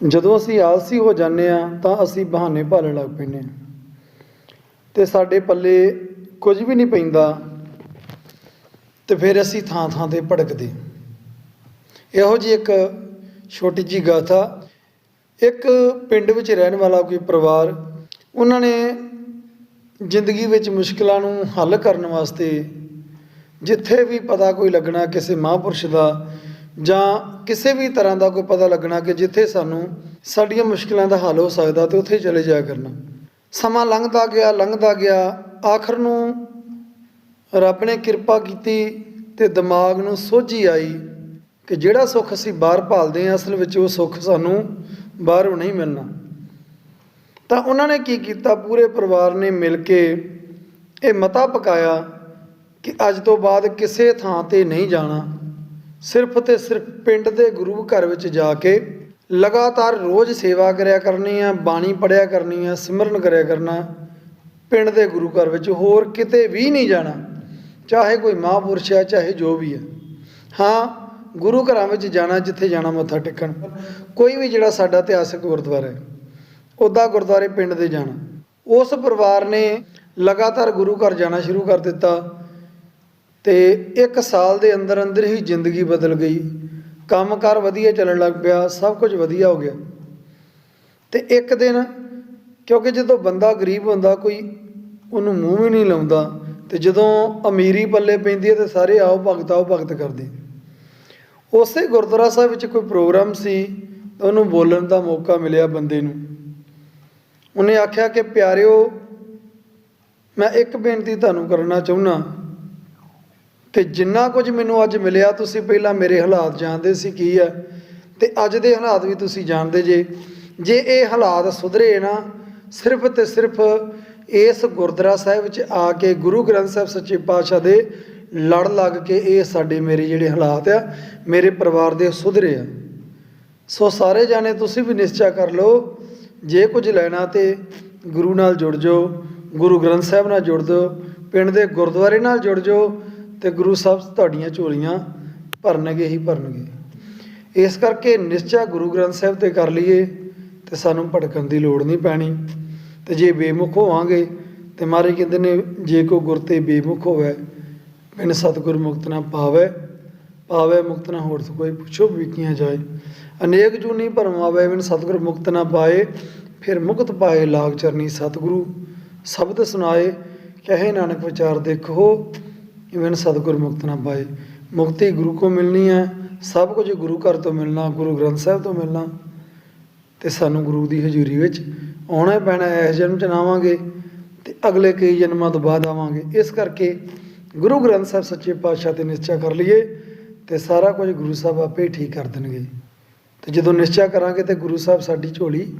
ਜਦੋਂ ਅਸੀਂ ਆਲਸੀ ਹੋ ਜਾਂਦੇ ਆ ਤਾਂ ਅਸੀਂ ਬਹਾਨੇ ਭਾਲਣ ਲੱਗ ਪੈਂਦੇ ਹਾਂ। ਤੇ ਸਾਡੇ ਪੱਲੇ ਕੁਝ ਵੀ ਨਹੀਂ ਪੈਂਦਾ, ਤੇ ਫਿਰ ਅਸੀਂ ਥਾਂ ਥਾਂ ਤੇ ਭੜਕਦੇ ਇਹੋ ਜੀ ਇੱਕ ਛੋਟੀ ਜੀ ਗਾਥਾ ਇੱਕ ਪਿੰਡ ਵਿੱਚ ਰਹਿਣ ਵਾਲਾ ਕੋਈ ਪਰਿਵਾਰ, ਉਹਨਾਂ ਨੇ ਜ਼ਿੰਦਗੀ ਵਿੱਚ ਮੁਸ਼ਕਲਾਂ ਨੂੰ ਹੱਲ ਕਰਨ ਵਾਸਤੇ ਜਿੱਥੇ ਵੀ ਪਤਾ ਕੋਈ ਲੱਗਣਾ ਕਿਸੇ ਮਹਾਂਪੁਰਸ਼ ਦਾ ਜਾਂ ਕਿਸੇ ਵੀ ਤਰ੍ਹਾਂ ਦਾ ਕੋਈ ਪਤਾ ਲੱਗਣਾ ਕਿ ਜਿੱਥੇ ਸਾਨੂੰ ਸਾਡੀਆਂ ਮੁਸ਼ਕਲਾਂ ਦਾ ਹੱਲ ਹੋ ਸਕਦਾ ਤੇ ਉੱਥੇ ਚਲੇ ਜਾਇਆ ਕਰਨਾ। ਸਮਾਂ ਲੰਘਦਾ ਗਿਆ ਲੰਘਦਾ ਗਿਆ। ਆਖਰ ਨੂੰ ਰੱਬ ਨੇ ਕਿਰਪਾ ਕੀਤੀ ਤੇ ਦਿਮਾਗ ਨੂੰ ਸੋਝੀ ਆਈ ਕਿ ਜਿਹੜਾ ਸੁੱਖ ਅਸੀਂ ਬਾਹਰ ਭਾਲਦੇ ਹਾਂ, ਅਸਲ ਵਿੱਚ ਉਹ ਸੁੱਖ ਸਾਨੂੰ ਬਾਹਰੋਂ ਨਹੀਂ ਮਿਲਣਾ। ਤਾਂ ਉਹਨਾਂ ਨੇ ਕੀ ਕੀਤਾ? ਪੂਰੇ ਪਰਿਵਾਰ ਨੇ ਮਿਲ ਕੇ ਇਹ ਮਤਾ ਪਕਾਇਆ ਕਿ ਅੱਜ ਤੋਂ ਬਾਅਦ ਕਿਸੇ ਥਾਂ ਤੇ ਨਹੀਂ ਜਾਣਾ। ਸਿਰਫ ਤੇ ਸਿਰਫ ਪਿੰਡ ਦੇ ਗੁਰੂ ਘਰ ਵਿੱਚ ਜਾ ਕੇ ਲਗਾਤਾਰ ਰੋਜ਼ ਸੇਵਾ ਕਰਿਆ ਕਰਨੀ ਆ, ਬਾਣੀ ਪੜਿਆ ਕਰਨੀ ਆ, ਸਿਮਰਨ ਕਰਿਆ ਕਰਨਾ, ਪਿੰਡ ਦੇ ਗੁਰੂ ਘਰ ਵਿੱਚ ਹੋਰ ਕਿਤੇ ਵੀ ਨਹੀਂ ਜਾਣਾ, ਚਾਹੇ ਕੋਈ ਮਹਾਂਪੁਰਸ਼ ਆ, ਚਾਹੇ ਜੋ ਵੀ ਹੈ ਹਾਂ, ਗੁਰੂ ਘਰਾਂ ਵਿੱਚ ਜਾਣਾ, ਜਿੱਥੇ ਜਾਣਾ ਮੱਥਾ ਟੇਕਣ। ਕੋਈ ਵੀ ਜਿਹੜਾ ਸਾਡਾ ਇਤਿਹਾਸਕ ਗੁਰਦੁਆਰਾ ਹੈ ਉੱਦਾਂ ਗੁਰਦੁਆਰੇ ਪਿੰਡ ਦੇ ਜਾਣਾ। ਉਸ ਪਰਿਵਾਰ ਨੇ ਲਗਾਤਾਰ ਗੁਰੂ ਘਰ ਜਾਣਾ ਸ਼ੁਰੂ ਕਰ ਦਿੱਤਾ। ਤੇ ਇੱਕ ਸਾਲ ਦੇ ਅੰਦਰ ਅੰਦਰ ਹੀ ਜ਼ਿੰਦਗੀ ਬਦਲ ਗਈ। ਕੰਮਕਾਰ ਵਧੀਆ ਚੱਲਣ ਲੱਗ ਪਿਆ, ਸਭ ਕੁਝ ਵਧੀਆ ਹੋ ਗਿਆ। ਤੇ ਇੱਕ ਦਿਨ ਕਿਉਂਕਿ ਜਦੋਂ ਬੰਦਾ ਗਰੀਬ ਹੁੰਦਾ, ਕੋਈ ਉਹਨੂੰ ਮੂੰਹ ਵੀ ਨਹੀਂ ਲਾਉਂਦਾ, ਤੇ ਜਦੋਂ ਅਮੀਰੀ ਪੱਲੇ ਪੈਂਦੀ ਹੈ, ਤੇ ਸਾਰੇ ਆਓ ਭਗਤ ਆਓ ਭਗਤ ਕਰਦੇ। ਉਸੇ ਗੁਰਦੁਆਰਾ ਸਾਹਿਬ ਵਿੱਚ ਕੋਈ ਪ੍ਰੋਗਰਾਮ ਸੀ ਉਹਨੂੰ ਬੋਲਣ ਦਾ ਮੌਕਾ ਮਿਲਿਆ ਬੰਦੇ ਨੂੰ। ਉਹਨੇ ਆਖਿਆ ਕਿ ਪਿਆਰਿਓ, ਮੈਂ ਇੱਕ ਬੇਨਤੀ ਤੁਹਾਨੂੰ ਕਰਨਾ ਚਾਹੁੰਦਾ ਤੇ ਜਿੰਨਾ ਕੁਝ ਮੈਨੂੰ ਅੱਜ ਮਿਲਿਆ, ਤੁਸੀਂ ਪਹਿਲਾਂ ਮੇਰੇ ਹਾਲਾਤ ਜਾਣਦੇ ਸੀ ਕੀ ਆ, ਤੇ ਅੱਜ ਦੇ ਹਾਲਾਤ ਵੀ ਤੁਸੀਂ ਜਾਣਦੇ ਜੇ। ਜੇ ਇਹ ਹਾਲਾਤ ਸੁਧਰੇ ਨਾ, ਸਿਰਫ ਤੇ ਸਿਰਫ ਇਸ ਗੁਰਦੁਆਰਾ ਸਾਹਿਬ ਵਿੱਚ ਆ ਕੇ ਗੁਰੂ ਗ੍ਰੰਥ ਸਾਹਿਬ ਸੱਚੇ ਪਾਤਸ਼ਾਹ ਦੇ ਲੜ ਲੱਗ ਕੇ ਇਹ ਸਾਡੇ ਮੇਰੇ ਜਿਹੜੇ ਹਾਲਾਤ ਆ, ਮੇਰੇ ਪਰਿਵਾਰ ਦੇ ਸੁਧਰੇ ਆ। ਸੋ ਸਾਰੇ ਜਾਣੇ ਤੁਸੀਂ ਵੀ ਨਿਸ਼ਚਾ ਕਰ ਲਓ, ਜੇ ਕੁਝ ਲੈਣਾ ਤੇ ਗੁਰੂ ਨਾਲ ਜੁੜ ਜਾਓ, ਗੁਰੂ ਗ੍ਰੰਥ ਸਾਹਿਬ ਨਾਲ ਜੁੜ ਜਾਓ, ਪਿੰਡ ਦੇ ਗੁਰਦੁਆਰੇ ਨਾਲ ਜੁੜ ਜਾਓ ਤੇ ਗੁਰੂ ਸਾਹਿਬ ਤੁਹਾਡੀਆਂ ਝੋਲੀਆਂ ਭਰਨਗੇ ਹੀ ਭਰਨਗੇ। ਇਸ ਕਰਕੇ ਨਿਸ਼ਚਾ ਗੁਰੂ ਗ੍ਰੰਥ ਸਾਹਿਬ ਤੇ ਕਰ ਲਈਏ ਤੇ ਸਾਨੂੰ ਭਟਕਣ ਦੀ ਲੋੜ ਨਹੀਂ ਪੈਣੀ। ਤੇ ਜੇ ਬੇਮੁਖ ਹੋਵਾਂਗੇ ਤੇ ਮਾਰੇ ਕਹਿੰਦੇ ਨੇ, ਜੇ ਕੋ ਗੁਰ ਤੇ ਬੇਮੁਖ ਹੋਵੇ, ਬਿਨ ਸਤਿਗੁਰ ਮੁਕਤ ਨਾ ਪਾਵੇ ਪਾਵੇ ਮੁਕਤ ਨਾ ਹੋਰ ਕੋਈ ਪੁੱਛੋ ਵੀ ਕੀਆਂ ਜਾਏ। ਅਨੇਕ ਜੂਨੀ ਭਰਮਾਵੇ ਬਿਨ ਸਤਿਗੁਰ ਮੁਕਤ ਨਾ ਪਾਏ, ਫਿਰ ਮੁਕਤ ਪਾਏ ਲਾਗ ਚਰਨੀ ਸਤਿਗੁਰੂ, ਸ਼ਬਦ ਸੁਣਾਏ, ਕਹੇ ਨਾਨਕ ਵਿਚਾਰ ਦੇਖੋ। ਇਵਨ ਸਤਿਗੁਰ ਮੁਕਤ ਨਾ ਪਾਏ। ਮੁਕਤੀ ਗੁਰੂ ਕੋ ਮਿਲਣੀ ਹੈ, ਸਭ ਕੁਝ ਗੁਰੂ ਘਰ ਤੋਂ ਮਿਲਣਾ, ਗੁਰੂ ਗ੍ਰੰਥ ਸਾਹਿਬ ਤੋਂ ਮਿਲਣਾ। ਤੇ ਸਾਨੂੰ ਗੁਰੂ ਦੀ ਹਜ਼ੂਰੀ ਵਿੱਚ ਆਉਣਾ ਪੈਣਾ ਇਸ ਜਨਮ ਚ ਨਾ ਆਵਾਂਗੇ ਤੇ ਅਗਲੇ ਕਈ ਜਨਮਾਂ ਤੋਂ ਬਾਅਦ ਆਵਾਂਗੇ। ਇਸ ਕਰਕੇ ਗੁਰੂ ਗ੍ਰੰਥ ਸਾਹਿਬ ਸੱਚੇ ਪਾਤਸ਼ਾਹ ਤੇ ਨਿਸ਼ਚਾ ਕਰ ਲਈਏ ਤੇ ਸਾਰਾ ਕੁਝ ਗੁਰੂ ਸਾਹਿਬ ਆਪੇ ਹੀ ਠੀਕ ਕਰ ਦੇਣਗੇ। ਤੇ ਜਦੋਂ ਨਿਸ਼ਚਾ ਕਰਾਂਗੇ ਤੇ ਗੁਰੂ ਸਾਹਿਬ ਸਾਡੀ ਝੋਲੀ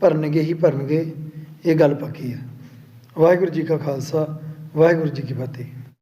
ਭਰਨਗੇ ਹੀ ਭਰਨਗੇ। ਇਹ ਗੱਲ ਪੱਕੀ ਹੈ। ਵਾਹਿਗੁਰੂ ਜੀ ਕਾ ਖਾਲਸਾ, ਵਾਹਿਗੁਰੂ ਜੀ ਕੀ ਫਤਿਹ।